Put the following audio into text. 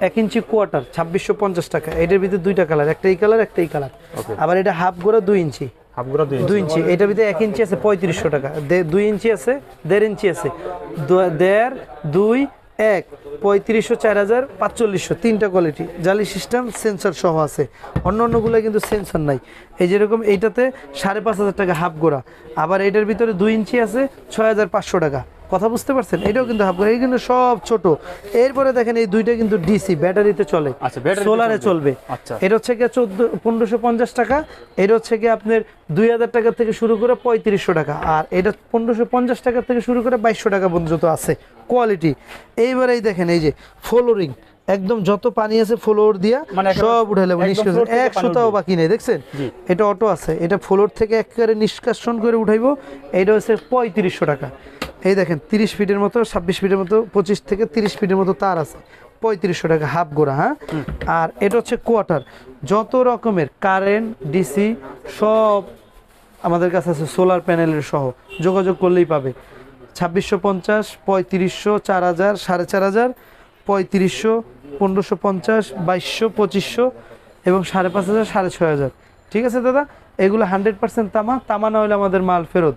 এক ইঞ্চি কোয়ার্টার ছাব্বিশশো পঞ্চাশ টাকা। এটার ভিতরে দুইটা কালার একটা এই কালার একটা এই কালার। আবার এটা হাফ গোড়া দুই ইঞ্চি। দুই দুই ইঞ্চি। এটার ভিতরে এক ইঞ্চি আছে পঁয়ত্রিশশো টাকা। দে- দুই ইঞ্চি আছে দেড় ইঞ্চি আছে। দেড় দুই এক পঁয়ত্রিশশো চার হাজার পাঁচচল্লিশশো। তিনটা কোয়ালিটি জালি সিস্টেম সেন্সর সহ আছে। অন্য অন্যগুলো কিন্তু সেন্সর নাই। এই যেরকম এইটাতে সাড়ে পাঁচ হাজার টাকা হাফ গোড়া। আবার এটার ভিতরে দুই ইঞ্চি আছে ছয় হাজার পাঁচশো টাকা। কথা বুঝতে পারছেন এটাও কিন্তু হাফ এই কিন্তু সব ছোট এরপরে দেখেন এই দুইটা কিন্তু ডিসি ব্যাটারিতে চলে আচ্ছা, সোলারে চলবে। আচ্ছা। এটা হচ্ছে গিয়ে চোদ্দ পনেরোশো পঞ্চাশ টাকা এটা হচ্ছে গিয়ে আপনার দুই হাজার টাকা থেকে শুরু করে পঁয়ত্রিশশো টাকা আর এটা পনেরোশো পঞ্চাশ টাকা থেকে শুরু করে বাইশশো টাকা পর্যন্ত আছে কোয়ালিটি এইবারেই দেখেন এই যে ফ্লোরিং একদম যত পানি আছে ফ্লোর দিয়া মানে সব উঠে নেব নিষ্কাশন। এক সুতাও বাকি নেই দেখছেন? এটা অটো আছে এটা ফ্লোর থেকে একেবারে নিষ্কাশন করে উঠাইবো। এটা হচ্ছে পঁয়ত্রিশশো টাকা। এই দেখেন তিরিশ ফিটের মতো ছাব্বিশ ফিটের মতো পঁচিশ থেকে তিরিশ ফিটের মতো তার আছে। পঁয়ত্রিশশো টাকা হাফ গোড়া হ্যাঁ? আর এটা হচ্ছে কোয়ার্টার। যত রকমের কারেন্ট ডিসি সব আমাদের কাছে আছে সোলার প্যানেলের সহ। যোগাযোগ করলেই পাবে। ছাব্বিশশো পঞ্চাশ পঁয়ত্রিশশো চার হাজার সাড়ে চার হাজার পঁয়ত্রিশশো পনেরোশো পঞ্চাশ, বাইশশো, পঁচিশশো এবং সাড়ে পাঁচ হাজার, সাড়ে ছয় হাজার। ঠিক আছে দাদা? এগুলো হান্ড্রেড পার্সেন্ট তামা। তামা না হলে আমাদের মাল ফেরত।